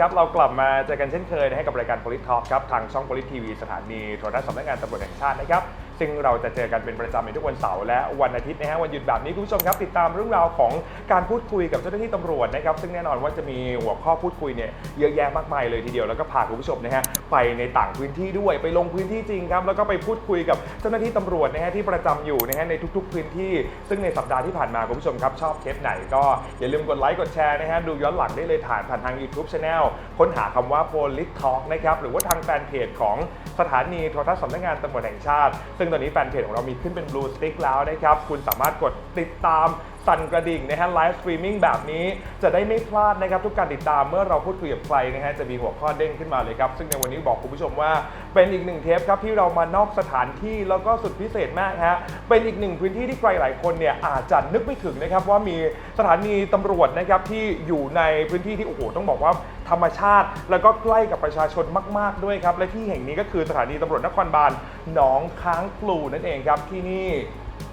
ละคุณผู้ชมครับ เรากลับมาเจอกันเช่นเคยนะให้กับรายการ Polit Talk ครับ ทางช่อง Polit TV สถานีโทรทัศน์สำนักงานตำรวจแห่งชาตินะครับ ซึ่งเราจะเจอกันเป็นประจำในทุกวันเสาร์และวันอาทิตย์นะฮะวันหยุดแบบนี้คุณผู้ชมครับติดตามเรื่องราวของการพูดคุยกับเจ้าหน้าที่ตำรวจนะครับซึ่งแน่นอนว่าจะมีหัวข้อพูดคุยเนี่ยเยอะแยะมากมายเลยทีเดียวแล้วก็พาคุณผู้ชมนะฮะไปในต่างพื้นที่ด้วยไปลงพื้นที่จริงครับแล้วก็ไปพูดคุยกับเจ้าหน้าที่ตำรวจนะฮะที่ประจำอยู่นะฮะในทุก ๆ พื้นที่ ซึ่งในสัปดาห์ที่ผ่านมาคุณผู้ชมครับชอบเทปไหนก็อย่าลืมกดไลค์กดแชร์นะฮะดูย้อนหลังได้เลยผ่านผ่านทาง YouTube Channel ค้นหาคำว่า Polit Talk นะครับหรือว่าทางแฟนเพจของสถานีโทรทัศน์สำนักงานตำรวจแห่งชาติซึ่งึ่งตอนนี้แฟนเพจของเรามีขึ้นเป็น Blue Stick แล้วนะครับ คุณสามารถกดติดตาม สั่นกระดิ่งนะฮะไลฟ์สตรีมมิ่งแบบนี้จะได้ไม่พลาดนะครับทุกการติดตามเมื่อเราพูดคุยกับใครนะฮะจะมีหัวข้อเด้งขึ้นมาเลยครับ ซึ่งในวันนี้บอกคุณผู้ชมว่าเป็นอีกหนึ่งเทปครับที่เรามานอกสถานที่แล้วก็สุดพิเศษมากฮะเป็นอีกหนึ่งพื้นที่ที่ใครหลายคนเนี่ยอาจจะนึกไม่ถึงนะครับว่ามีสถานีตำรวจนะครับที่อยู่ในพื้นที่ที่โอ้โหต้องบอกว่าธรรมชาติ แล้วก็ใกล้กับประชาชนมาก ๆด้วยครับและที่แห่งนี้ก็คือสถานีตำรวจนครบาลหนองค้างพลูนั่นเองครับที่นี่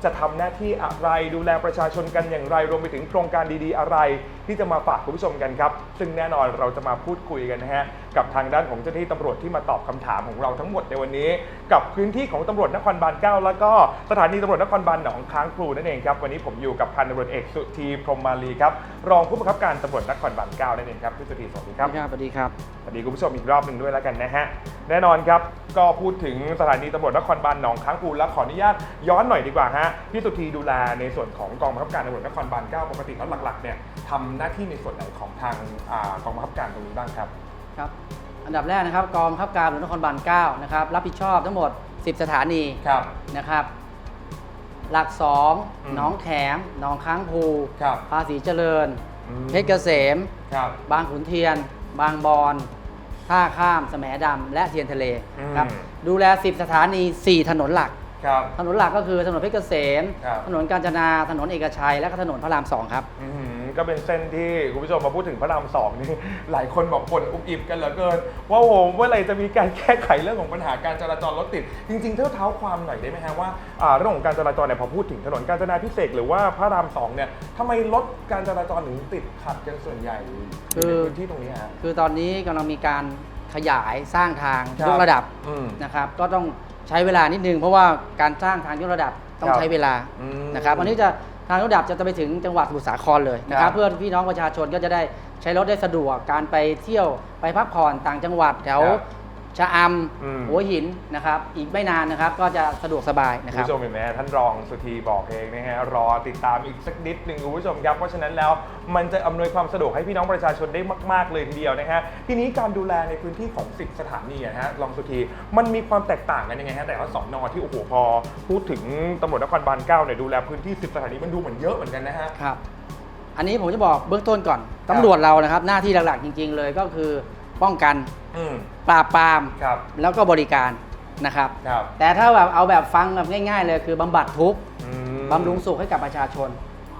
จะทำหน้าที่อะไรดูแลประชาชนกันอย่างไร รวมไปถึงโครงการดีๆอะไร ที่จะมาฝากคุณผู้ชมกันครับ ซึ่งแน่นอนเราจะมาพูดคุยกันนะฮะกับทางด้านของเจ้าหน้าที่ตำรวจที่มาตอบคำถามของเราทั้งหมดในวันนี้ กับพื้นที่ของตำรวจนครบาล 9 แล้วก็สถานีตำรวจนครบาลหนองค้างพลูนั่นเองครับวันนี้ผมอยู่กับพันตำรวจเอกสุธีพรหมมาลีครับรองผู้บังคับการตำรวจนครบาล 9 นั่นเองครับพี่สุธีสวัสดีครับ สวัสดีครับ สวัสดีคุณผู้ชมอีกรอบหนึ่งด้วยแล้วกันนะฮะแน่นอนครับก็พูดถึงสถานีตำรวจนครบาลหนองค้างปูแล้วขออนุญาตย้อนหน่อยดีกว่าฮะพี่สุธีดูแลในส่วนของกองบังคับการตำรวจนครบาล 9 ปกติแล้วหลักๆเนี่ยทำหน้าที่ในส่วนไหนของทางอากองบังคับการตรงนี้บ้างครับ ครับ อันดับแรกนะครับกองบังคับการตำรวจนครบาล9นะครับรับผิดชอบทั้งหมด 10 สถานีครับ นะครับ หลัก อืม2 หนองแขมหนองค้างภูครับ ภาษีเจริญ อืมเพชรเกษม ครับ บางขุนเทียน บางบอนท่าข้ามแสมดำและเทียนทะเลอืม ครับดูแล 10 สถานี 4 ถนนหลัก ครับ ถนนหลักก็คือถนนเพชรเกษม ครับ ถนนกาญจนา ถนนเอกชัย และก็ถนนพระรามสองครับ อืม ก็เป็นเส้นที่คุณผู้ชมมาพูดถึงพระรามสองนี่หลายคนบอกคนอุบอิบกันเหลือเกิน ว่าโอ้โหเมื่อไหรจะมีการแก้ไขเรื่องของปัญหาการจราจรรถติด จริงๆเท่าเท้าความหน่อยได้ไหมฮะว่าอ่าเรื่องของการจราจรเนี่ยพอพูดถึงถนนกาญจนาพิเศษกหรือว่าพระรามสองเนี่ยทำไมรถการจราจรถึงติดขัดกันส่วนใหญ่อยู่ในคือพื้นที่ตรงนี้ฮะคือตอนนี้กำลังมีการขยายสร้างทางครับยกระดับอืมนะครับก็ต้องใช้เวลานิดนึงเพราะว่าการสร้างทางยกระดับต้องครับใช้เวลาอืมนะครับวันนี้จะ ทางยกระดับจะไปถึงจังหวัดสมุทรสาครเลยนะคครัรับบ เพื่อพี่น้องประชาชนก็จะได้ใช้รถได้สะดวกการไปเที่ยวไปพักผ่อนต่างจังหวัดแถวครับ ชะออืมำหัวหินนะครับ อีกไม่นานนะครับ ก็จะสะดวกสบายนะคุคณรับผู้ชมเห็นไหมฮะท่านรองสุธีบอกเองนะฮะรอติดตามอีกสักนิดหนึ่งคุณผู้ชมครับเพราะฉะนั้นแล้วมันจะอำนวยความสะดวกให้พี่น้องประชาชนได้มาก ๆ เลยทีเดียวนะฮะทีนี้การดูแลในพื้นที่ของ 10 สถานีอะฮะรองสุธีมันมีความแตกต่างกันยังไงฮะแต่ละสอนอที่โอ้โหพอ พูดถึงตำรวจนครบาล9เนี่ยดูแลพื้นที่ 10 สถานีมันดูเหมือนเยอะเหมือนกันนะฮะ ครับ อันนี้ผมจะบอกเบื้องต้นก่อนตำรวจเรานะครับ หน้าที่หลักๆจริง ๆ เลยก็คือ ป้องกันอืมปราบปราม ครับ แล้วก็บริการนะครับ ครับแต่ถ้าแบบเอาแบบฟังแบบง่ายๆเลยคือบำบัดทุกข์อืมบำรุงสุขให้กับประชาชน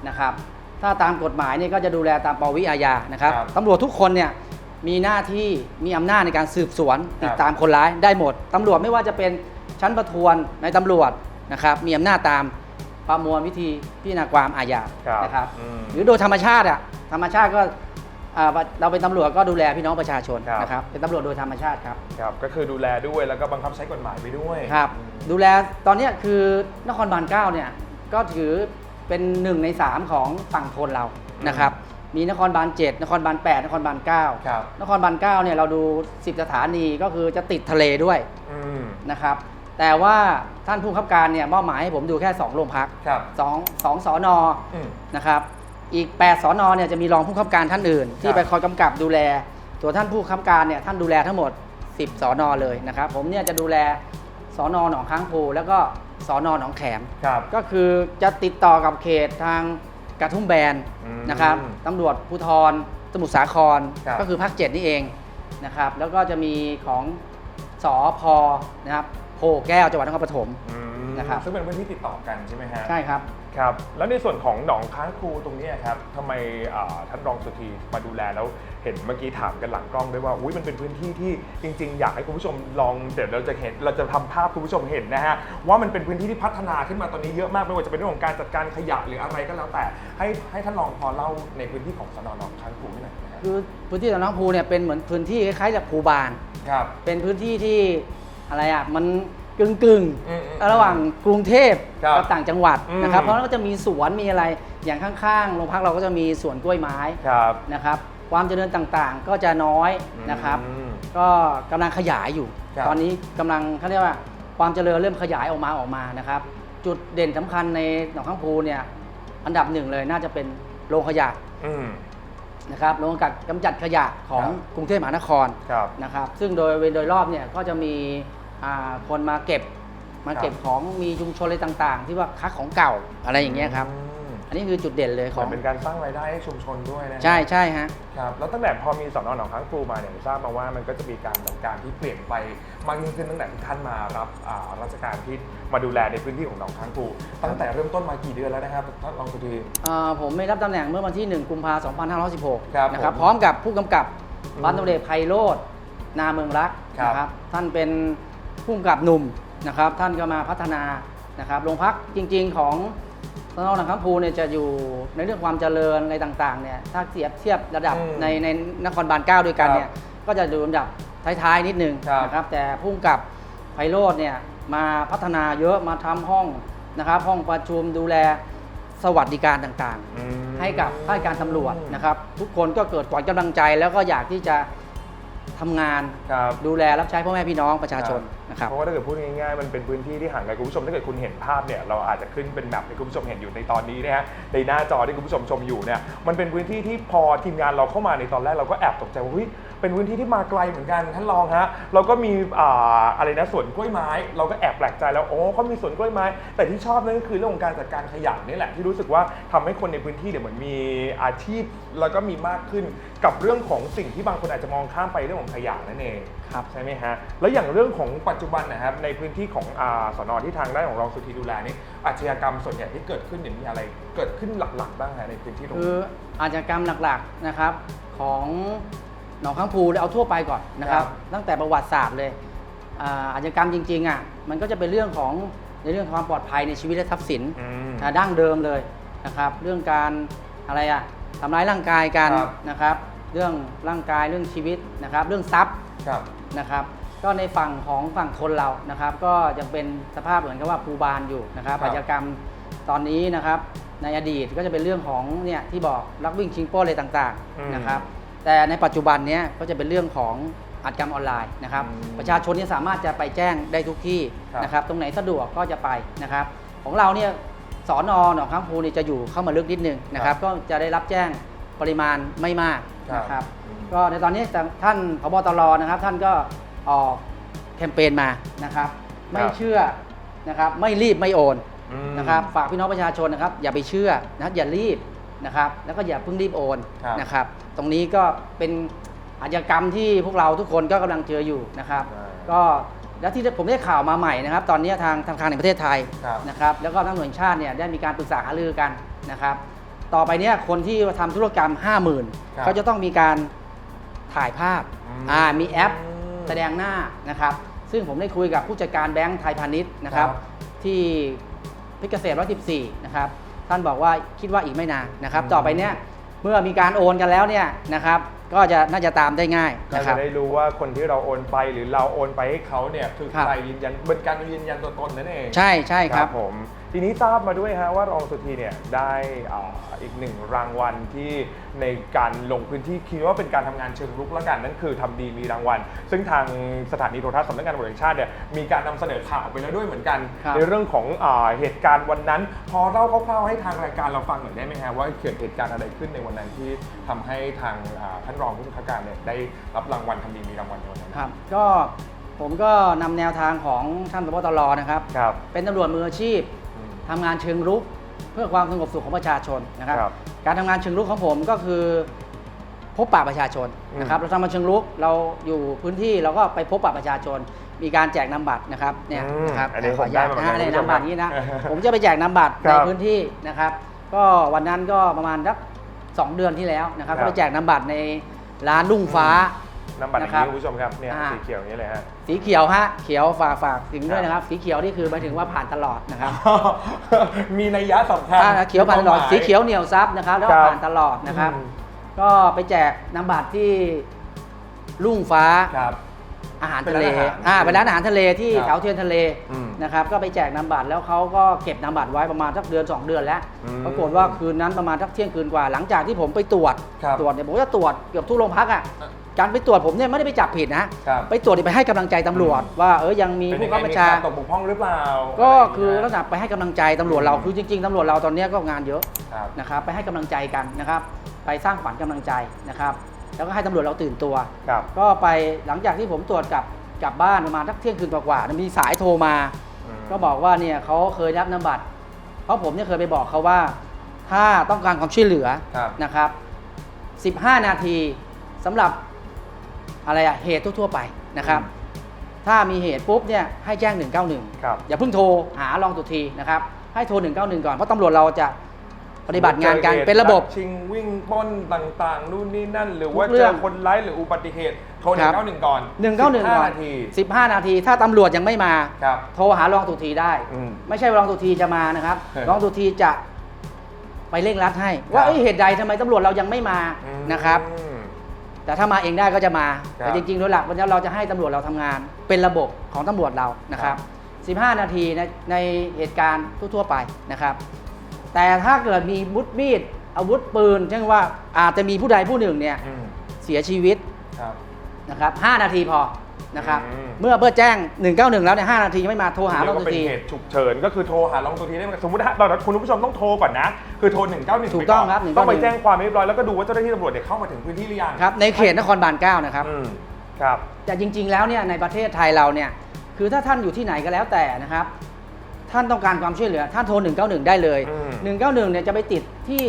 นะครับ ถ้าตามกฎหมายเนี่ยก็จะดูแลตามปวิอาญานะครับครับตำรวจทุกคนเนี่ยมีหน้าที่มีอำนาจในการสืบสวนครับ ติดตามคนร้ายได้หมดตำรวจไม่ว่าจะเป็นชั้นประทวนในตำรวจนะครับ มีอำนาจตามประมวลวิธีพิจารณาความอาญาครับนะครับ อืม หรือโดยธรรมชาติอะธรรมชาติก็ อ่าเราเป็นตำรวจก็ดูแลพี่น้องประชาชนครับ นะครับเป็นตำรวจโดยธรรมชาติครับครับก็คือดูแลด้วยแล้วก็บังคับใช้กฎหมายไปด้วยครับ ดูแลตอนเนี้ยคือนครบาล9เนี่ยก็ถือเป็นหนึ่งใน3ของฝั่งทนเรานะครับมีนครบาล7นครบาล8นครบาล9ครับนครบาล9เนี่ยเราดู 10 สถานีก็คือจะติดทะเลด้วยอืมนะครับ แต่ว่าท่านผู้บังคับการเนี่ยมอบหมายให้ผมดูแค่ 2 โรงพักครับ2 2สอนออืมนะครับ อีก 8สอนอเนี่ยจะมีรองผู้บังคับการท่านอื่นคที่รับไปคอยกำกับดูแล ตัวท่านผู้บังคับการเนี่ยท่านดูแลทั้งหมด 10สอนอเลยนะครับ ผมเนี่ยจะดูแลสอนอหนองค้างภูแล้วก็สอนอหนองแขม ครับก็คือจะติดต่อกับเขตทางกระทุ่มแบนอืม นะครับตำรวจภูธรสมุทรสาครครับ ก็คือภาคเจ็ดนี่เองนะครับ แล้วก็จะมีของสอพนะครับโพแก้วจังหวัดนครปฐม อืมนะครับ ซึ่งเป็นพื้นที่ติดต่อกันใช่ไหมฮะ ใช่ครับ ครับแล้วในส่วนของหนองค้างครูตรงเนี้ยครับทำไมอ่าท่านรองสุธีมาดูแลแล้วเห็นเมื่อกี้ถามกันหลังกล้องด้วยว่าอุ้ยมันเป็นพื้นที่ที่จริง ๆ อยากให้คุณผู้ชมลองเดี๋ยวเราจะเห็นเราจะทำภาพคุณผู้ชมเห็นนะฮะว่ามันเป็นพื้นที่ที่พัฒนาขึ้นมาตอนนี้เยอะมากไม่ว่าจะเป็นเรื่องของการจัดการขยะหรืออะไรก็แล้วแต่ ให้ให้ท่านรองพอเล่าในพื้นที่ของสนหนองค้างครูให้หน่อยนะฮะคือพื้นที่ตะน้องภูเนี่ยเป็นเหมือนพื้นที่คล้ายๆกับภูบานครับเป็นพื้นที่ที่อะไรอะมัน กึ่งกึ่งๆอืมอืมระหว่างกรุงเทพครับกับต่างจังหวัดอืม นะครับเพราะฉะนั้นก็จะมีสวนมีอะไรอย่างข้างๆโรงพักเราก็จะมีสวนกล้วยไม้ครับ นะครับความเจริญต่างๆก็จะน้อยนะครับ อืมก็กำลังขยายอยู่ ครับ ตอนนี้กำลังเขาเรียกว่าความเจริญเริ่มขยายออกมาออกมานะครับ จุดเด่นสำคัญในหนองข้างพูเนี่ยอันดับหนึ่งเลยน่าจะเป็นโรงขยะอืม นะครับโรงกัดกำจัดขยะของครับ กรุงเทพมหานครครับ นะครับ ซึ่งโดยโดยรอบเนี่ยก็จะมีอ่า คนมาเก็บมาเก็บของมีชุมชนอะไรต่าง ๆ ที่ว่าคักของเก่าอะไรอย่างเงี้ยครับอืมอันนี้คือจุดเด่นเลยเหขมือองนเป็นการสร้างรายได้ให้ชุมชนด้วยนะใช่ใช่ฮะครับแล้วตั้งแต่พอมีสอนอหนองค้างครูมาเนี่ยทราบมาว่ามันก็จะมีการจัดการที่เปลี่ยนไปมากยิ่งขึ้นตั้งแต่ที่ท่านมารับอ่าราชการที่มาดูแลในพื้นที่ของหนองค้างครูตั้งแต่เริ่มต้นมากี่เดือนแล้วนะครับท่านรองสุธีอ่าผมไม่รับตำแหน่งเมื่อวันที่ 1 กุมภาพันธ์ครับ2516นะครับผมพร้อมกับผู้กำกับอืมพันตำรวจเอกไพโรธนาเมืองรักครับนะครับท่านเป็น ผู้กำกับหนุ่มนะครับ ท่านก็มาพัฒนานะครับโรงพักจริง ๆ ของสนหนองค้างพูเนี่ยจะอยู่ในเรื่องความเจริญอะไรต่างๆเนี่ยถ้าเทียบเทียบระดับอืมในในนครบาล9ด้วยกันเนี่ยครับก็จะดูอันดับท้ายๆนิดนึงครับ นะครับแต่ผู้กำกับไพโรธเนี่ยมาพัฒนาเยอะมาทำห้องนะครับ ห้องประชุมดูแลสวัสดิการต่างๆอืมให้กับข้าราชการตำรวจนะครับ ทุกคนก็เกิดขวัญกำลังใจแล้วก็อยากที่จะ ทำงาน ครับ ดูแลรับใช้พ่อแม่พี่น้องประชาชนนะครับ เพราะว่าถ้าเกิดพูดง่ายๆ มันเป็นพื้นที่ที่ห่างไกลคุณผู้ชม ถ้าเกิดคุณเห็นภาพเนี่ย เราอาจจะขึ้นเป็นแบบที่คุณผู้ชมเห็นอยู่ในตอนนี้นะฮะ ในหน้าจอที่คุณผู้ชมชมอยู่เนี่ย มันเป็นพื้นที่ที่พอทีมงานเราเข้ามาในตอนแรกเราก็แอบตกใจว่าเฮ้ย เป็นพื้นที่ที่มาไกลเหมือนกันท่านรองฮะเราก็มีอ่าอะไรนะสวนกล้วยไม้ เราก็แอบแปลกใจแล้วโอ้เขามีสวนกล้วยไม้ แต่ที่ชอบนั่นก็คือเรื่องของการจัดการขยะนี่แหละที่รู้สึกว่าทำให้คนในพื้นที่เนี่ยเหมือนมีอาชีพ แล้วก็มีมากขึ้นกับเรื่องของสิ่งที่บางคนอาจจะมองข้ามไปเรื่องของขยะนั่นเองครับใช่ไหมฮะแล้วอย่างเรื่องของปัจจุบันนะครับในพื้นที่ของอาสอนอที่ทางด้านของรองสุธีดูแลนี่อาชญากรรมส่วนใหญ่ที่เกิดขึ้นเนี่ยมีอะไรเกิดขึ้นหลักๆ บ้างฮะในพื้นที่ตรงคือนี้อาชญากรรมหลักๆนะครับของ หนองข้างพูเอาทั่วไปก่อนนะครับครับ ตั้งแต่ประวัติศาสตร์เลยอ่าอาชญากรรมจริงๆอะมันก็จะเป็นเรื่องของในเรื่องความปลอดภัยในชีวิตและทรัพย์สินอืมอ่าดั้งเดิมเลยนะครับ เรื่องการอะไรอะทำร้ายร่างกายกันครับนะครับ เรื่องร่างกายเรื่องชีวิตนะครับ เรื่องทรัพย์ครับนะครับก็ในฝั่งของฝั่งคนเรานะครับ ก็ยังเป็นสภาพเหมือนกับว่าภูบานอยู่นะครับครับอาชญากรรมตอนนี้นะครับ ในอดีตก็จะเป็นเรื่องของเนี่ยที่บอกลักวิ่งชิงปล้นอะไรต่างอืมๆนะครับ แต่ในปัจจุบันเนี้ยก็จะเป็นเรื่องของอาชญากรรมออนไลน์นะครับ อืมประชาชนเนี่ยสามารถจะไปแจ้งได้ทุกที่ครับ นะครับ ตรงไหนสะดวกก็จะไปนะครับ ของเราเนี่ยสอนอหนองค้างพูเนี่ยจะอยู่เข้ามาลึกนิดนึงนะครับ ก็จะได้รับแจ้งปริมาณไม่มากนะครับอืมก็ในตอนนี้ท่านพบตรนะครับ ท่านก็ออกแคมเปญมานะครับ ไม่เชื่อนะครับ ไม่รีบไม่โอน อืม นะครับฝากพี่น้องประชาชนนะครับอย่าไปเชื่อนะครับอย่ารีบ นะครับ แล้วก็อย่าเพิ่งรีบโอนครับนะครับ ตรงนี้ก็เป็นอาชญากรรมที่พวกเราทุกคนก็กำลังเจออยู่นะครับ ใช่ก็แล้วที่ผมได้ข่าวมาใหม่นะครับ ตอนนี้ทางธนาคารแห่งประเทศไทยครับ นะครับแล้วก็ทางหน่วยงานชาติเนี่ยได้มีการปรึกษาหารือกันนะครับ ต่อไปเนี่ยคนที่ทำธุรกรรมครับ50,000เขาจะต้องมีการถ่ายภาพอืม อ่ามีแอปอืมแสดงหน้านะครับ ซึ่งผมได้คุยกับผู้จัดการแบงก์ไทยพาณิชย์นะครับ ครับที่เพชรเกษม114นะครับ ท่านบอกว่าคิดว่าอีกไม่นานนะครับอืมต่อไปเนี่ยเมื่อมีการโอนกันแล้วเนี่ยนะครับ ก็จะน่าจะตามได้ง่ายก็นะคจะรับได้รู้ว่าคนที่เราโอนไปหรือเราโอนไปให้เขาเนี่ยคือครับ ใครยืนยันเป็นการยืนยันตัวตนนั่นเอง ใช่ใช่ครับ ผม ทีนี้ทราบมาด้วยฮะว่ารองสุธีเนี่ยได้อ่าอีกหนึ่งรางวัลที่ในการลงพื้นที่คิดว่าเป็นการทำงานเชิงรุกแล้วกันนั่นคือทำดีมีรางวัล ซึ่งทางสถานีโทรทัศน์สำนักงานตำรวจแห่งชาติเนี่ยมีการนำเสนอข่าวไปแล้วด้วยเหมือนกัน ครับ ในเรื่องของอาเหตุการณ์วันนั้น พอเล่าคร่าวๆให้ทางรายการเราฟังหน่อยได้ไหมฮะว่าเกิดเหตุการณ์อะไรขึ้นในวันนั้นที่ทำให้ทางอ่าท่านรองผู้บัญชาการเนี่ยได้รับรางวัลทำดีมีรางวัลในวันนั้นครับ ก็ผมก็นำแนวทางของท่านพบตรนะครับ ครับ เป็นตำรวจมืออาชีพอืม ทำงานเชิงรุกเพื่อความสงบสุขของประชาชนนะครับ ครับการทำงานเชิงรุกของผมก็คือพบปะประชาชนนะครับอืมเราทำมาเชิงรุกเราอยู่พื้นที่เราก็ไปพบปะประชาชน มีการแจกนามบัตรนะครับเนี่ยอืมนะครับอันนี้ขออนุญาตผมได้นะมาฮะเหมือนกันในนามบัตรนี้นะคุณผู้ชมผมจะไปแจกนามบัตรครัในบพื้นที่นะครับ ก็วันนั้นก็ประมาณสักสองเดือนที่แล้วนะครับครับก็ไปแจกนามบัตรในร้านลุ่งฟ้า น้ำบัตรอย่างนะครับนี้คุณผู้ชมครับเนี่ยอ่า สีเขียวอย่างนี้เลยฮะ สีเขียวฮะเขียวฝากฝากถึงด้วครับยนะครับ สีเขียวนี่คือหมายถึงว่าผ่านตลอดนะครับมีนัยยะสำคัญถ้าเขียวผ่านตลอดมีควมหมสีเขียวเหนียวซับนะครับ แล้วก็ครับผ่านตลอดนะครับ อืม ก็ไปแจกนามบัตรที่ลุ่งฟ้า ครับ อาหารเป็นทะเลร้านอาหารอ่า เป็นร้านอาหารทะเลที่ครับแถวเทียนทะเลอืมนะครับ ก็ไปแจกนามบัตรแล้วเขาก็เก็บนามบัตรไว้ประมาณสักเดือน 2 เดือนแล้ว อืมปรากฏว่าคืนนั้นประมาณสักเที่ยงคืนกว่า หลังจากที่ผมไปตรวจ ครับตรวจเนี่ยผมจะตรวจเกือบทุกโรงพักอะ การไปตรวจผมเนี่ยไม่ได้ไปจับผิดนะ ครับไปตรวจเนี่ยไปให้กำลังใจตำรวจ ว่าเออยังมีเป็นผู้ยังไงบังคับบัญมีชาขาดตกบกพร่องหรือเปล่าก็ะไรย่างคือเงี้ยลักษณะไปให้กำลังใจตำรวจเราอืมคือจริงๆตำรวจเราตอนเนี้ยก็งานเยอะครับ นะครับไปให้กำลังใจกันนะครับ ไปสร้างขวัญกำลังใจนะครับ แล้วก็ให้ตำรวจเราตื่นตัว ครับ ก็ไปหลังจากที่ผมตรวจกลับกลับบ้านประมาณทักเที่ยงคืนกว่าๆมีสายโทรมาอืมก็บอกว่าเนี่ยเขาเคยรับนามบัตรเพราะผมเนี่ยเคยไปบอกเขาว่า ถ้าต้องการความช่วยเหลือครับ นะครับ 15 นาทีสำหรับ อะไรอะเหตุทั่วๆไปนะครับ ถ้ามีเหตุปุ๊บเนี่ยให้แจ้ง 191 ครับ อย่าเพิ่งโทรหารองตุทีนะครับ ให้โทร 191 ก่อน เพราะตำรวจเราจะปฏิบัติงานกันเป็นระบบ ชิงวิ่งปล้นต่างๆ นู่นนี่นั่น หรือว่าทุกเรื่เจองอคนร้ายหรืออุบัติเหตุ โทรครับ191 ก่อน 191 ก่อน15นาที 15 นาที ถ้าตำรวจยังไม่มาครับโทรหารองตุทีได้อืมไม่ใช่ว่ารองตุทีจะมานะครับเออรองตุทีจะไปเร่งรัดให้ ว่าเอ้ยเหตุใดทำไมตำรวจเรายังไม่มาอืมนะครับ แต่ถ้ามาเองได้ก็จะมา ครับแต่จริงๆโดยหลักวันนี้เราจะให้ตำรวจเราทำงาน เป็นระบบของตำรวจเรานะครับ 15 นาทีในในเหตุการณ์ทั่วๆไปนะครับ แต่ถ้าเกิดมีมุดมีดอาวุธปืนเช่นว่าอาจจะมีผู้ใดผู้หนึ่งเนี่ยอืมเสียชีวิตครับ นะครับ5นาทีพอ นะครับอืม เมื่อเพื่อแจ้ง 191 แล้วเนี่ย5นาทียังไม่มาโทรหาเรียรกองว่าตุเป็นที เหตุฉุกเฉินก็คือโทรหารองตัวทีได้ไหมสมมติถ้าตอนนั้นคุณผู้ชมต้องโทรก่อนนะ คือโทร 191ถูกต้องไปนครับ191 ต้องไปแจ้งความเรียบร้อยแล้วก็ดูว่าเจ้าหน้าที่ตำรวจเนี่ยเข้ามาถึงพื้นที่หรือยังครับในเขตนครบาล9นะครับ อืมครับ แต่จริง ๆ แล้วเนี่ยในประเทศไทยเราเนี่ยคือถ้าท่านอยู่ที่ไหนก็แล้วแต่นะครับ ท่านต้องการความช่วยเหลือท่านโทร 191 ได้เลย อืม 191 เนี่ยจะไปติดที่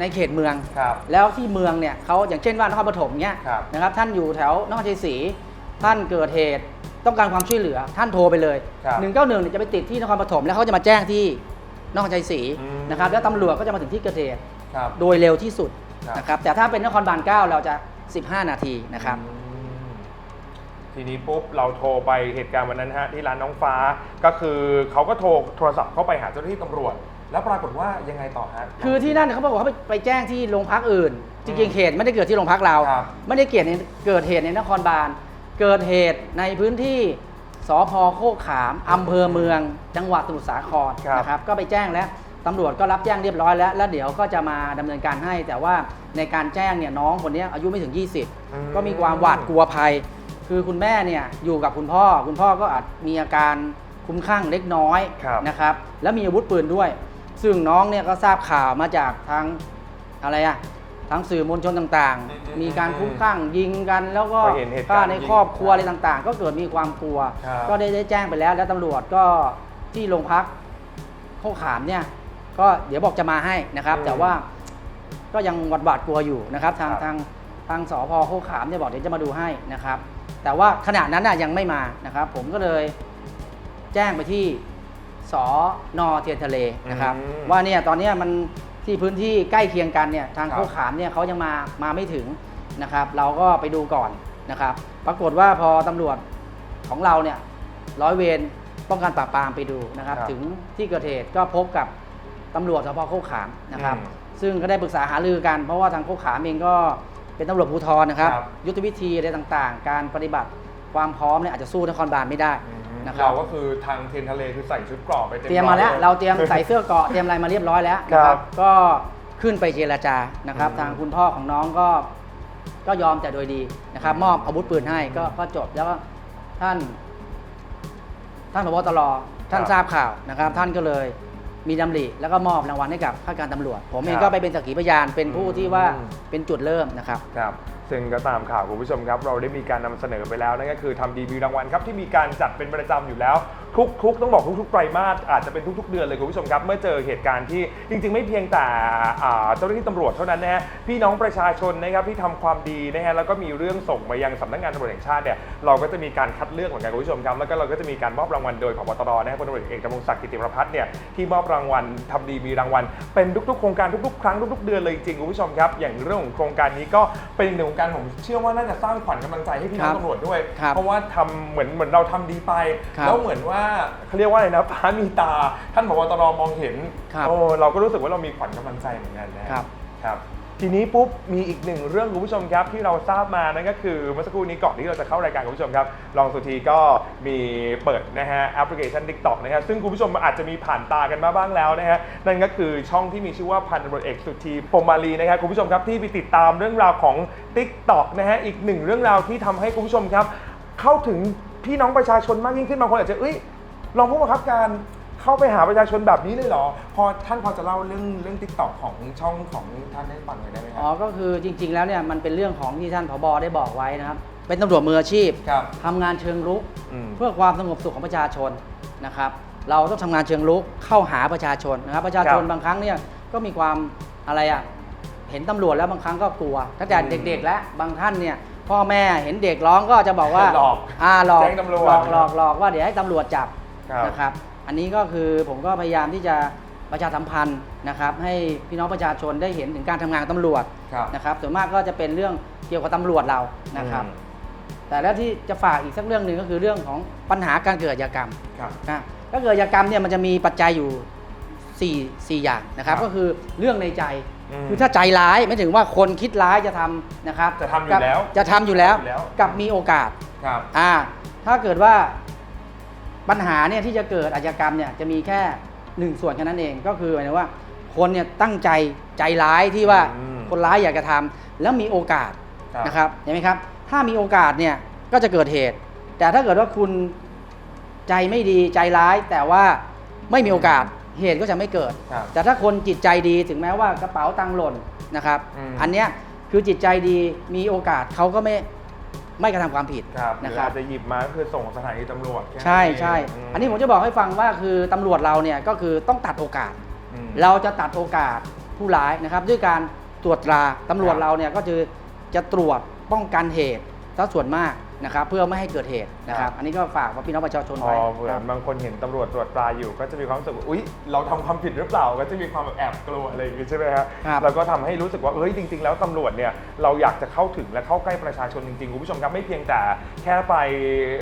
ในเขตเมือง ครับ แล้วที่เมืองเนี่ยเขาอย่างเช่นว่านครปฐมเนี่ยครับนะครับท่านอยู่แถวนครชัยศรี ท่านเกิดเหตุต้องการความช่วยเหลือท่านโทรไปเลย ครับ191เนี่ยจะไปติดที่นครปฐมแล้วเขาจะมาแจ้งที่นครชัยศรีอืม นะครับแล้วตำรวจก็จะมาถึงที่เกิดเหตุ ครับ โดยเร็วที่สุดครับ นะครับแต่ถ้าเป็นนครบาล9เราจะ 15 นาทีนะครับ อืมทีนี้ปุ๊บเราโทรไปเหตุการณ์วันนั้นฮะที่ร้านน้องฟ้าก็คือเขาก็โทรโทรศัพท์เข้าไปหาเจ้าหน้าที่ตำรวจ แล้วปรากฏว่ายังไงต่อฮะ คือที่นั่นเขาบอกว่าเขาไปไปแจ้งที่โรงพักอื่น จริงๆเหตุไม่ได้เกิดที่โรงพักเรา ครับไม่ได้เกิดในเกิดเหตุในนครบาล เกิดเหตุในพื้นที่สพโคกขามอำเภอเมือง จังหวัดสมุทรสาครครับ นะครับก็ไปแจ้งแล้วตำรวจก็รับแจ้งเรียบร้อยแล้ว แล้วเดี๋ยวก็จะมาดำเนินการให้ แต่ว่าในการแจ้งเนี่ยน้องคนเนี้ยอายุไม่ถึง20 ก็มีความหวาดกลัวภัย คือคุณแม่เนี่ยอยู่กับคุณพ่อ คุณพ่อก็อาจมีอาการคลุ้มคลั่งเล็กน้อยครับนะครับแล้วมีอาวุธปืนด้วย ซึ่งน้องเนี่ยก็ทราบข่าวมาจากทางอะไรอะ ทางสื่อมวลชนต่างอืมๆมีการคลุ้มคลั่งยิงกัน แล้วก็ก็เห็นเหตุการณ์ฆ่าในยิงครอบครัวอะไรต่างๆ ก็เกิดมีความกลัว ครับ ก็ได้ได้แจ้งไปแล้ว แล้วตำรวจก็ที่โรงพักโคกขามเนี่ย ก็เดี๋ยวบอกจะมาให้นะครับแต่ว่าก็ยังหวาดหวาดกลัวอยู่นะครับ ทางครับ ทางทางสพโคกขามเนี่ยบอกเดี๋ยวจะมาดูให้นะครับ แต่ว่าขณะนั้นน่ะยังไม่มานะครับ ผมก็เลยแจ้งไปที่สอนอเทียนทะเลนะครับ อืม ว่าเนี่ยตอนเนี้ยมัน ที่พื้นที่ใกล้เคียงกันเนี่ยทางครับโคกขามเนี่ยเขายังมามาไม่ถึงนะครับ เราก็ไปดูก่อนนะครับ ปรากฏว่าพอตำรวจของเราเนี่ยร้อยเวรป้องกันปราบปรามไปดูนะครับครับถึงที่เกิดเหตุก็พบกับตำรวจสพโคกขามนะครับอืมซึ่งก็ได้ปรึกษาหารือกัน เพราะว่าทางโคกขามเองก็เป็นตำรวจภูธรนะครับครับยุทธวิธีอะไรต่างๆ การปฏิบัติ ความพร้อมเนี่ยอาจจะสู้นครบาลไม่ได้อืมนะครับเราก็คือทางเทนทะเลคือใส่ชุดเกราะไปเต็มเตรียมมาแล้วอยเราเตรียมใส่เสื้อเกราะเตรียมอะไรมาเรียบร้อยแล้วนะคครัรับบก็ขึ้นไปเจรจานะครับอืมทางคุณพ่อของน้องก็ก็ยอมแต่โดยดีนะครับ มอบอาวุธปืนให้ก็ก็จบแล้วก็ท่าน ท่านพบตรท่านทราบข่าวนะครับ ท่านก็เลยมีดำริแล้วก็มอบรางวัลให้กับข้าราชการตำรวจ ผมเองก็ไปเป็นสักขีพยานเป็นผู้ที่ว่าเป็นจุดเริ่มนะครับ ครับ ซึ่งก็ตามข่าวคุณผู้ชมครับ เราได้มีการนำเสนอไปแล้วนั่นก็คือทำดีมีรางวัลครับที่มีการจัดเป็นประจำอยู่แล้ว ทุกๆ ต้องบอกทุกๆไตรมาสอาจจะเป็นทุก ๆ เดือนเลยคุณผู้ชมครับ เมื่อเจอเหตุการณ์ที่จริง ๆ ไม่เพียงแต่อ่าเจ้าหน้าที่ตำรวจเท่านั้นนะฮะพี่น้องประชาชนนะครับที่ทำความดีนะฮะแล้วก็มีเรื่องส่งมายังสำนักงานตำรวจแห่งชาติเนี่ยเราก็จะมีการคัดเลือกเหมือนกันคุณผู้ชมครับแล้วก็เราก็จะมีการมอบรางวัลโดยพบตรนะฮะพลตำรวจเอกดำรงศักดิ์กิติประพัฒน์เนี่ยที่มอบรางวัลทำดีมีรางวัล เป็นทุกๆโครงการทุกๆ ครั้งทุกๆเดือนเลยจริงๆคุณผู้ชมครับ อย่างเรื่องของโครงการนี้ก็เป็นอีกหนึ่งโครงการผมเชื่อว่าน่าจะสร้างขวัญกำลังใจให้พี่น้องครับตำรวจด้วย ครับเพราะว่าทำเหมือนเหมือนเราทำดีไป ครับ แล้วเหมือนว่าเขาเรียกว่าอะไรนะฟ้ามีตา ท่านผบตรมองเห็นครับโอ้เราก็รู้สึกว่าเรามีขวัญกำลังใจเหมือนกันนะครับ ครับ ทีนี้ปุ๊บมีอีกหนึ่งเรื่องคุณผู้ชมครับที่เราทราบมานั่นก็คือเมื่อสักครู่นี้ก่อนที่เราจะเข้ารายการคุณผู้ชมครับรองสุธีก็มีเปิดนะฮะแอปพลิเคชัน TikTok นะฮะซึ่งคุณผู้ชมอาจจะมีผ่านตากันมาบ้างแล้วนะฮะนั่นก็คือช่องที่มีชื่อว่าพันตำรวจเอกสุธีพรหมมาลีนะครับคุณผู้ชมครับที่ไปติดตามเรื่องราวของ TikTok นะฮะอีกหนึ่งเรื่องราวที่ทำให้คุณผู้ชมครับ เข้าถึง พี่น้องประชาชนมากยิ่งขึ้นบางคนอาจจะเอ้ยรองผู้บังคับการเข้าไปหาประชาชนแบบนี้เลยเหรอ พอท่านพอจะเล่าเรื่องเรื่องทิกตอกของช่องของท่านให้ฟังหน่อยได้ไหมคอ๋อรับ ก็คือจริง ๆ แล้วเนี่ยมันเป็นเรื่องของที่ท่านผบได้บอกไว้นะครับ เป็นตำรวจมืออาชีพครับทำงานเชิงรุก อืม เพื่อความสงบสุขของประชาชนนะครับ เราต้องทำงานเชิงรุกเข้าหาประชาชนนะครับประชาชนครับบางครั้งเนี่ยก็มีความอะไรอะเห็นตำรวจแล้วบางครั้งก็กลัวตั้งแต่อืมเด็กๆ แล้วบางท่านเนี่ย พ่อแม่เห็นเด็กร้องก็จะบอกว่าหลอกอ่าหลอกแจ้งตำรวจหลอกหลอกหลอกว่าเดี๋ยวให้ตำรวจจับครับนะครับ อันนี้ก็คือผมก็พยายามที่จะประชาสัมพันธ์นะครับ ให้พี่น้องประชาชนได้เห็นถึงการทำงานของตำรวจครับนะครับส่วนมากก็จะเป็นเรื่องเกี่ยวกับตำรวจเรานะครับอืมแต่แล้วที่จะฝากอีกสักเรื่องหนึ่งก็คือเรื่องของปัญหาการเกิดอาชญากรรมครับ นะก็เกิดอาชญากรรมเนี่ยมันจะมีปัจจัยอยู่4 4อย่างนะครับ ครับ ก็คือเรื่องในใจอืม คือถ้าใจร้ายไม่ถึงว่าคนคิดร้ายจะทำนะครับจะทำอยู่แล้วกับจะทำอยู่แล้วอยู่แล้ว กับมีโอกาสครับ อ่าถ้าเกิดว่าปัญหาเนี่ยที่จะเกิดอาชญากรรมเนี่ยจะมีแค่หนึ่งส่วนแค่นั้นเองก็คือหมายถึงว่า คนเนี่ยตั้งใจใจร้ายที่ว่าอืมคนร้ายอยากจะทำแล้วมีโอกาสครับ นะครับเห็นไหมครับ ถ้ามีโอกาสเนี่ยก็จะเกิดเหตุ แต่ถ้าเกิดว่าคุณใจไม่ดีใจร้ายแต่ว่าไม่มีโอกาส เหตุก็จะไม่เกิด ครับ แต่ถ้าคนจิตใจดีถึงแม้ว่ากระเป๋าตังค์หล่นนะครับ อืม อันเนี้ยคือจิตใจดีมีโอกาสเขาก็ไม่ไม่กระทำความผิดครับหรือนะครับ อาจจะหยิบมาก็คือส่งสถานีตำรวจแค่นั้นใช่ใช่เงอันนี้ผมจะบอกให้ฟังว่าคือตำรวจเราเนี่ยก็คือต้องตัดโอกาส อืม เราจะตัดโอกาสผู้ร้ายนะครับ ด้วยการตรวจตราตำรวจครับ เราเนี่ยก็คือจะตรวจป้องกันเหตุซะส่วนมาก นะครับเพื่อไม่ให้เกิดเหตุนะครับ อันนี้ก็ฝากว่าพี่น้องประชาชนพอไว้เผื่อครับบางคนเห็นตำรวจตรวจตราอยู่ ก็จะมีความรู้สึกว่าอุ๊ย เราทำความผิดหรือเปล่า ก็จะมีความแบบแอบกลัวอะไรอย่างงี้ใช่ไหมฮะครับ แล้วก็ทำให้รู้สึกว่าเฮ้ยจริง ๆ แล้วตำรวจเนี่ยเราอยากจะเข้าถึงและเข้าใกล้ประชาชนจริงๆคุณผู้ชมครับไม่เพียงแต่แค่ไป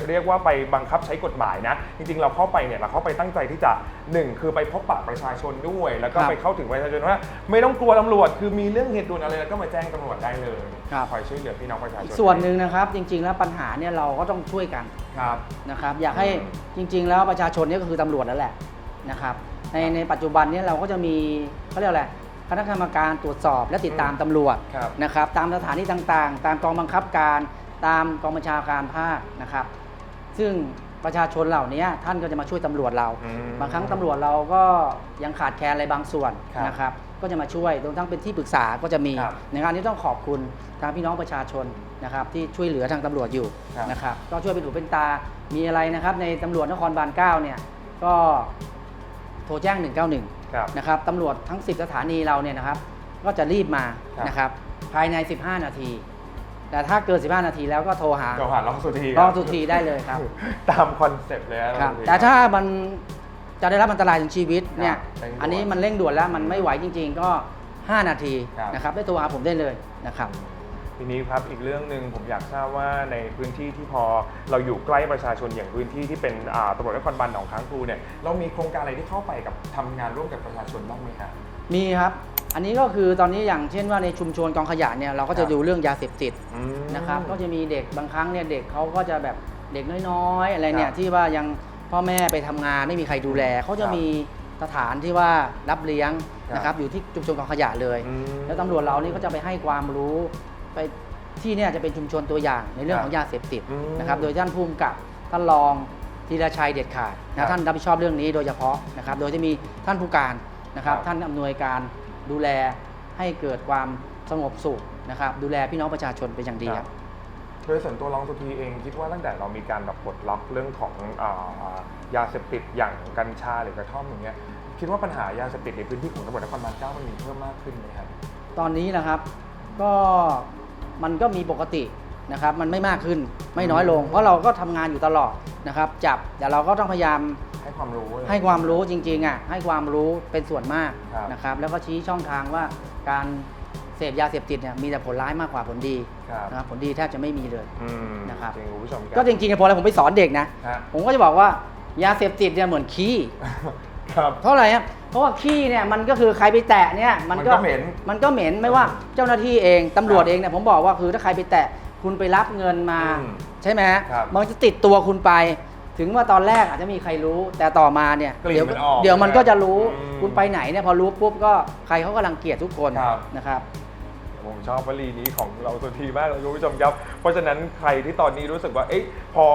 เรียกว่าไปบังคับใช้กฎหมายนะ จริง ๆ เราเข้าไปเนี่ยเราเข้าไปตั้งใจที่จะหนึ่งคือไปพบปะประชาชนด้วย แล้วก็ครับไปเข้าถึงประชาชนว่า ไม่ต้องกลัวตำรวจคือมีเรื่องเหตุด่วนอะไรแล้วก็มาแจ้งตำรวจได้เลยครับ คอยช่วยเหลือพี่น้องประชาชอีกนส่วนหนึ่งนะครับจริงๆแล้วปัญหาเนี่ยเราก็ต้องช่วยกันครับ นะครับ อยากให้อืมจริง ๆ แล้วประชาชนเนี่ยก็คือตำรวจแล้วแหละนะครับ ในในปัจจุบันเนี่ยเราก็จะมีเขาเรียกอะไรคณะกรรมการตรวจสอบและติดตามตำรวจครับ นะครับ ตามสถานที่ต่างๆ ตามกองบังคับการ ตามกองบัญชาการภาคนะครับ ซึ่งประชาชนเหล่านี้ท่านก็จะมาช่วยตำรวจเรา อืม บางครั้งตำรวจเราก็ยังขาดแคลนอะไรบางส่วนครับ นะครับ ก็จะมาช่วยรวมทั้งเป็นที่ปรึกษาก็จะมีครับในงานนี้ต้องขอบคุณทางพี่น้องประชาชนนะครับ ที่ช่วยเหลือทางตำรวจอยู่ครับ นะครับ ก็ช่วยเป็นหูเป็นตา มีอะไรนะครับ ในตำรวจนครบาล9เนี่ยก็โทรแจ้ง 191 ครับ นะครับตำรวจทั้ง 10 สถานีเราเนี่ยนะครับ ก็จะรีบมาครับ นะครับ ภายใน 15 นาที แต่ถ้าเกิน 15 นาทีแล้วก็โทรหาก็หารองสุธีรองสุธีได้เลยครับ ตามคอนเซปต์เลยนะครับองสุธีแต่ถ้ามัน จะได้รับอันตรายถึงชีวิตเนี่ยครับเร่งด่วนอันนี้มันเร่งด่วนแล้วมันไม่ไหวจริง ๆ ก็ 5 นาทีครับ นะครับได้โทรหาผมได้เลยนะครับ ทีนี้ครับอีกเรื่องหนึ่งผมอยากทราบว่าในพื้นที่ที่พอเราอยู่ใกล้ประชาชนอย่างพื้นที่ที่เป็นอ่าตำรวจนครบาลหนองค้างครูเนี่ยเรามีโครงการอะไรที่เข้าไปกับทำงานร่วมกับประชาชนบ้างไหมครับ มีครับ อันนี้ก็คือตอนนี้อย่างเช่นว่าในชุมชนกองขยะเนี่ยเราก็คจะรับดูเรื่องยาเสพติดอืมนะครับ ก็จะมีเด็กบางครั้งเนี่ยเด็กเขาก็จะแบบเด็กน้อยๆ อะไรเนี่คยรับที่ว่ายัง พ่อแม่ไปทำงานไม่มีใครดูแลเขาจะครับมีสถานที่ว่ารับเลี้ยงครับนะครับอยู่ที่ชุมชนกองขยะเลย อืมแล้วตำรวจเรานี่ก็จะไปให้ความรู้ไปที่เนี่ยจะเป็นชุมชนตัวอย่างในเรื่องครับของยาเสพติดอืมนะครับโดยท่านภูมิกับท่านรองธีรชัยเด็ดขาดครันะบท่านรับผิดชอบเรื่องนี้โดยเฉพาะนะครับโดยจะมีท่านผู้การนะครับครับ ท่านอำนวยการดูแลให้เกิดความสงบสุขนะครับดูแลพี่น้องประชาชนเป็นอย่างดีครับโดยส่วนตัวรองสุธีเองคิดว่าตั้งแต่เรามีการแบบปลดล็อกเรื่องของอายาเสพติดอย่างกัญชาหรือกระท่อมอย่างเงี้ยคิดว่าปัญหายาเสพติดในพื้นที่ของจังหวัดนครบาลเก้ามันมีเพิ่มมากขึ้นไหมครับตอนนี้นะครับก็มันก็มีปกตินะครับ มันไม่มากขึ้นไม่น้อยลง เพราะเราก็ทำงานอยู่ตลอดนะครับ จับแต่เราก็ต้องพยายามให้ความรู้เลยให้ความรู้จริงๆอะให้ความรู้เป็นส่วนมากครับนะครับ แล้วก็ชี้ช่องทางว่าการ เสพยาเสพติดเนี่ยมีแต่ผลร้ายมากกว่าผลดีครับนะครับผลดีแทบจะไม่มีเลย อืมนะครับ จริงคุณผู้ชมคบก็จริงๆพอเราผมไปสอนเด็กนะ ฮะ ผมก็จะบอกว่ายาเสพติดเนี่ยเหมือนขี้ ครับ เพราะอะไรครับเพราะว่าขี้เนี่ยมันก็คือใครไปแตะเนี่ยมันก็มันก็เหม็นมันก็เหม็นไม่ว่าเจ้าหน้าที่เองตำรวจเองเนี่ยผมบอกว่าคือถ้าใครไปแตะคุณไปรับเงินมา อืมใช่ไหมฮะครับมันจะติดตัวคุณไป ถึงว่าตอนแรกอาจจะมีใครรู้ แต่ต่อมาเนี่ยกลิ่นเดี๋ยวมันออกเดี๋ยวมันก็จะรู้อืมคุณไปไหนเนี่ยพอรู้ปุ๊บก็ใครเขาก็รังเกียจทุกคนครับ นะครับ ผมชอบวลีนี้ของเราสุธีมากเลยคุณผู้ชมครับ เพราะฉะนั้นใครที่ตอนนี้รู้สึกว่าเอ๊ะพอ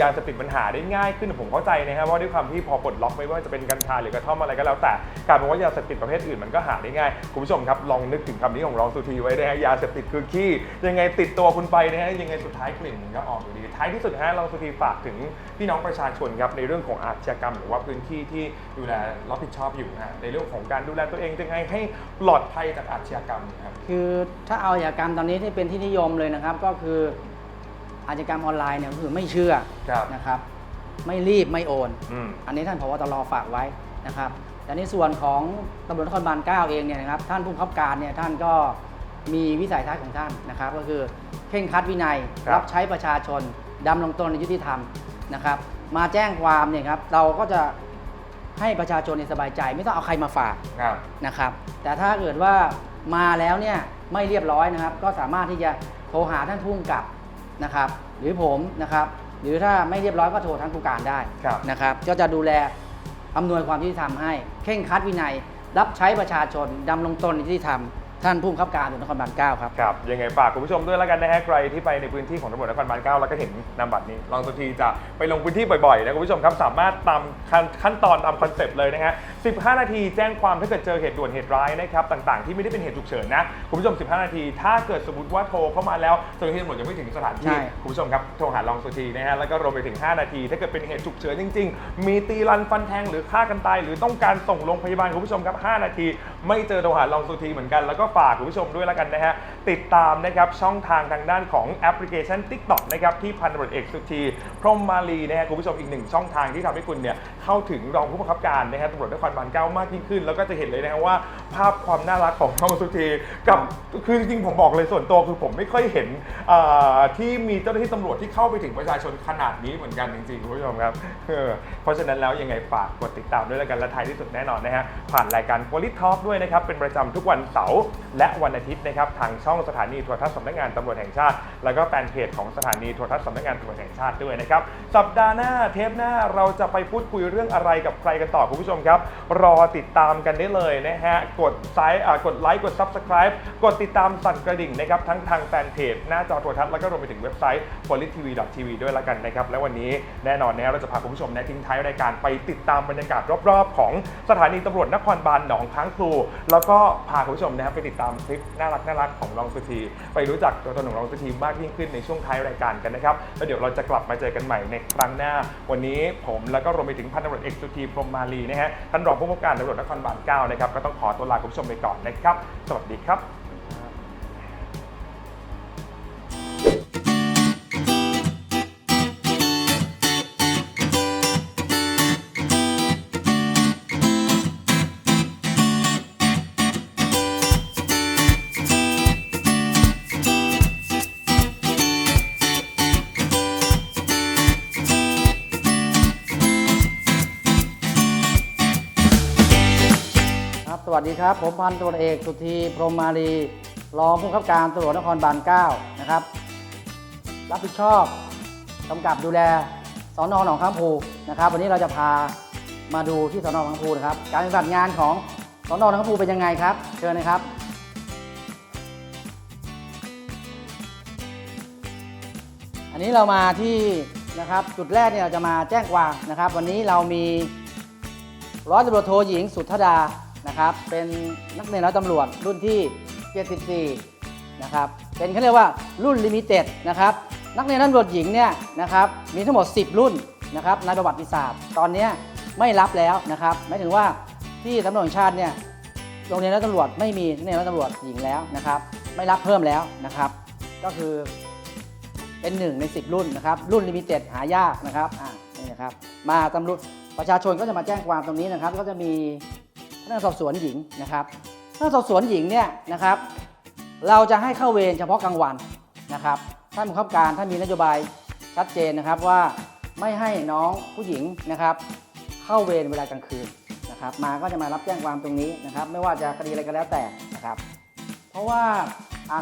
ยาเสพติดมันหาได้ง่ายขึ้นผมเข้าใจนะครับว่าด้วยความที่พอปลดล็อกไม่ว่าจะเป็นกัญชาหรือกระท่อมอะไรก็แล้วแต่การเป็นว่ายาเสพติดประเภทอื่นมันก็หาได้ง่ายคุณผู้ชมครับลองนึกถึงคำนี้ของรองสุธีไว้นะฮะยาเสพติดคือขี้ยังไงติดตัวคุณไปนะฮะยังไงสุดท้ายกลิ่นมันก็ออกอยู่ดีท้ายที่สุดฮะรองสุธีฝากถึงพี่น้องประชาชนครับในเรื่องของอาชญากรรม หรือว่าพื้นที่ที่ดูแลรับผิดชอบอยู่นะฮะในเรื่องของการดูแลตัวเองยังไงให้ปลอดภัยจากอาชญากรรมครับคือถ้าเอาอาชญากรรมตอนนี้ที่เป็นที่นิยมเลยนะครับ ก็คืออาชญากรรมออนไลน์เนี่ยก็คือไม่เชื่อครับนะครับ ไม่รีบไม่โอน อืม อันนี้ท่านพบตรฝากไว้นะครับแต่ในส่วนของตำรวจนครบาล9เองเนี่ยนะครับท่านผู้บังคับการเนี่ยท่านก็มีวิสัยทัศน์ของท่านนะครับ ก็คือเข่งครัดวินัยครับ รับใช้ประชาชนดำรงตนในยุติธรรมนะครับ มาแจ้งความเนี่ยครับเราก็จะให้ประชาชนเนี่ยสบายใจ ไม่ต้องเอาใครมาฝากครับ นะครับ แต่ถ้าเกิดว่ามาแล้วเนี่ย ไม่เรียบร้อยนะครับ ก็สามารถที่จะโทรหาท่านผู้กำกับนะครับ หรือผมนะครับ หรือถ้าไม่เรียบร้อยก็โทรท่านผู้การได้ครับนะครับ ก็จะดูแลอำนวยความยุติธรรมให้ เข่งครัดวินัย รับใช้ประชาชนดำรงตนในยุติธรรม ท่านผู้บังคับการตำรวจนครบาล9ครับ ครับ ยังไงฝากคุณผู้ชมด้วยแล้วกันนะฮะใครที่ไปในพื้นที่ของตำรวจนครบาลเก้าแล้วก็เห็นนามบัตรนี้ ลองสุทีจะไปลงพื้นที่บ่อยๆนะคุณผู้ชมครับสามารถตามขั้นขั้นตอนตามคอนเซปต์เลยนะฮะ 15 นาทีแจ้งความถ้าเกิดเจอเหตุด่วนเหตุร้ายนะครับต่างๆ ที่ไม่ได้เป็นเหตุฉุกเฉินนะคุณผู้ชม 15 นาที ถ้าเกิดสมมติว่าโทรเข้ามาแล้วเจ้าหน้าที่ตำรวจยังไม่ถึงสถานใช่ที่คุณผู้ชมครับโทรหาลองสุทีนะฮะแล้วก็รวมไปถึง 5 นาที ถ้าเกิดเป็นเหตุฉุกเฉินจริง ๆ มีตีรันฟันแทงหรือฆ่ากันตาย หรือต้องการส่งโรงพยาบาลคุณผู้ชมครับ 5 นาที ไม่เจอโทรหาลองสุทีเหมือนกันแล้วก็ฝากคุณผู้ชมด้วยแล้วกันนะฮะ ติดตามนะครับช่องทางทางด้านของแอปพลิเคชัน TikTok นะครับที่พันตำรวจเอกสุธีพรหมมาลีนะฮะคุณผู้ชมอีกหนึ่งช่องทางที่ทำให้คุณเนี่ยเข้าถึงรองผู้บังคับการนะฮะตำรวจนครบาลเก้ามากยิ่งขึ้น แล้วก็จะเห็นเลยนะฮะว่าภาพความน่ารักของรองสุธีกับคือจริงๆผมบอกเลยส่วนตัวคือผมไม่ค่อยเห็นอ่าที่มีเจ้าหน้าที่ตำรวจที่เข้าไปถึงประชาชนขนาดนี้เหมือนกันจริงๆคุณผู้ชมครับเออเพราะฉะนั้นแล้วยังไงฝากกดติดตามด้วยแล้วกันและท้ายที่สุดแน่นอนนะฮะผ่านรายการ p o l i t Talk ด้วยนะครับเป็นประจำทุกวันเสาร์และวันอาทิตย์นะครับทางช่องสถานีโทรทัศน์สำนักงานตำรวจแห่งชาติ แล้วก็แฟนเพจของสถานีโทรทัศน์สำนักงานตำรวจแห่งชาติด้วยนะครับสัปดาห์หน้าเทปหน้าเราจะไปพูดคุยเรื่องอะไรกับใครกันต่อคุณผู้ชมครับ รอติดตามกันได้เลยนะฮะกดไซต์กดไลค์กด Subscribe กดติดตามสั่นกระดิ่งนะครับทั้งทางแฟนเพจหน้าจอโทรทัศน์แล้วก็รวมไปถึงเว็บไซต์ polittv.tv ด้วยละกันนะครับและวันนี้แน่นอนนะเราจะพาคุณผู้ชมนะทิ้งท้ายรายการไปติดตามบรรยากาศรอบๆ ของสถานีตำรวจนครบาลหนองค้างครู แล้วก็พาคุณผู้ชมนะครับไปติดตามคลิปน่ารักน่ารักของรองสุธีไปรู้จักตัวตนของรองสุธีมากยิ่งขึ้นในช่วงท้ายรายการกันนะครับแล้วเดี๋ยวเราจะกลับมาเจอกันใหม่ในครั้งหน้า วันนี้ผมแล้วก็รวมไปถึงพันตำรวจเอกสุธีพรหมมาลีนะฮะท่านรองผู้บังคับการตำรวจนครบาล9นะครับก็ต้องขอตัวลาคุณผู้ชมไปก่อนนะครับ สวัสดีครับ ดีครับ ผมพันตำรวจเอกสุธีพรหมมาลีรองผู้บังคับการตำรวจนครบาล9นะครับ รับผิดชอบกำกับดูแลสอนอหนองค้างพูนะครับ วันนี้เราจะพามาดูที่สอนอหนองค้างพูนะครับ การปฏิบัติงานของสอนอหนองค้างพูเป็นยังไงครับ เชิญนะครับอันนี้เรามาที่นะครับจุดแรกเนี่ยเราจะมาแจ้งความนะครับ วันนี้เรามีร้อยตำรวจโทหญิงสุทธดา นะครับ เป็นนักเรียนร้อยตำรวจรุ่นที่ 74 นะครับ เป็นเขาเรียกว่ารุ่นลิมิเต็ดนะครับ นักเรียนตำรวจหญิงเนี่ยนะครับ มีทั้งหมด 10 รุ่นนะครับในประวัติศาสตร์ ตอนนี้ไม่รับแล้วนะครับหมายถึงว่าที่ตำรวจชาติเนี่ยโรงเรียนรัฐตำรวจไม่มีนักเรียนรัฐตำรวจหญิงแล้วนะครับ ไม่รับเพิ่มแล้วนะครับ ก็คือเป็นหนึ่งใน 10 รุ่นนะครับ รุ่นลิมิเต็ดหายากนะครับอ่านี่นะครับ มาตำรวจประชาชนก็จะมาแจ้งความตรงนี้นะครับ ก็จะมี พนักงานสอบสวนหญิงนะครับพนักงานสอบสวนหญิงเนี่ยนะครับเราจะให้เข้าเวรเฉพาะกลางวันนะครับท่านผู้บังคับการท่านมีนโยบายชัดเจนนะครับว่าไม่ให้น้องผู้หญิงนะครับเข้าเวรเวลากลางคืนนะครับมาก็จะมารับแจ้งความตรงนี้นะครับไม่ว่าจะคดีอะไรก็แล้วแต่นะครับเพราะว่า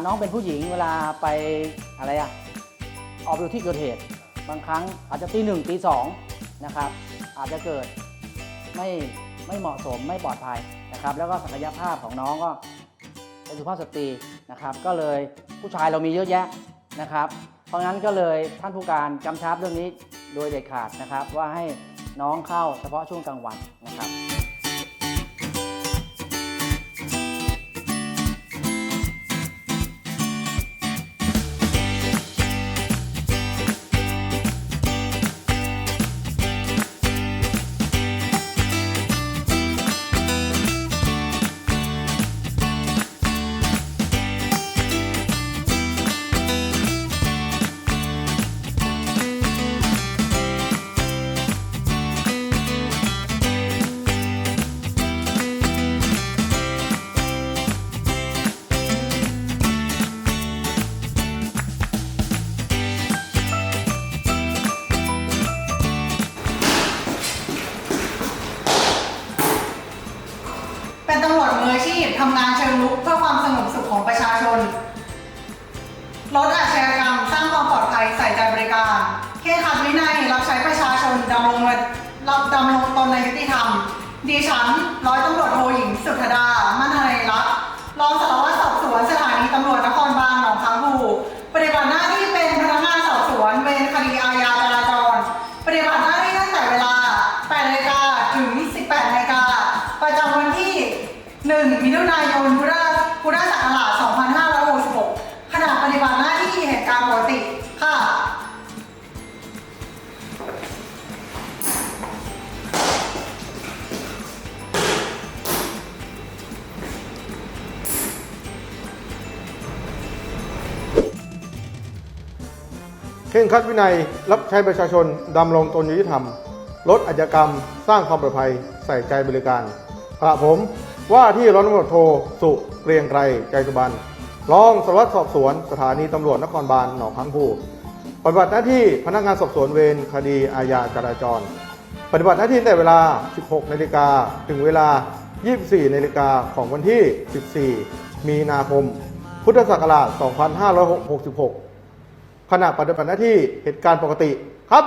น้องเป็นผู้หญิงเวลาไปอะไรอะออกไปที่เกิดเหตุ บางครั้งอาจจะตีหนึ่งตีสองนะครับอาจจะเกิดไม่ ไม่เหมาะสมไม่ปลอดภัยนะครับ แล้วก็ศักยภาพของน้องก็เป็นสุภาพสตรีนะครับ ก็เลยผู้ชายเรามีเยอะแยะนะครับ เพราะงั้นก็เลยท่านผู้การกำชับเรื่องนี้โดยเด็ดขาดนะครับ ว่าให้น้องเข้าเฉพาะช่วงกลางวันนะครับ ดิฉันร้อยตำรวจ เคร่งคัดวินัยรับใช้ประชาชนดำรงตนยุติธรรม ลดอาชญากรรม สร้างความปลอดภัยใส่ใจบริการกระผมว่าที่ร้อยตำรวจโทสุเกรียงไกรใจสุบันรองสารวัตรสอบสวนสถานีตำรวจนครบาลหนองค้างผูปฏิบัติหน้าที่พนักงานสอบสวนเวรคดีอาญาจราจร ปฏิบัติหน้าที่ตั้งแต่เวลา 16 นาฬิกาถึงเวลา 24 นาฬิกาของวันที่ 14 มีนาคม พุทธศักราช 2566 ขณะปฏิบัติหน้าที่เหตุการณ์ปกติครับ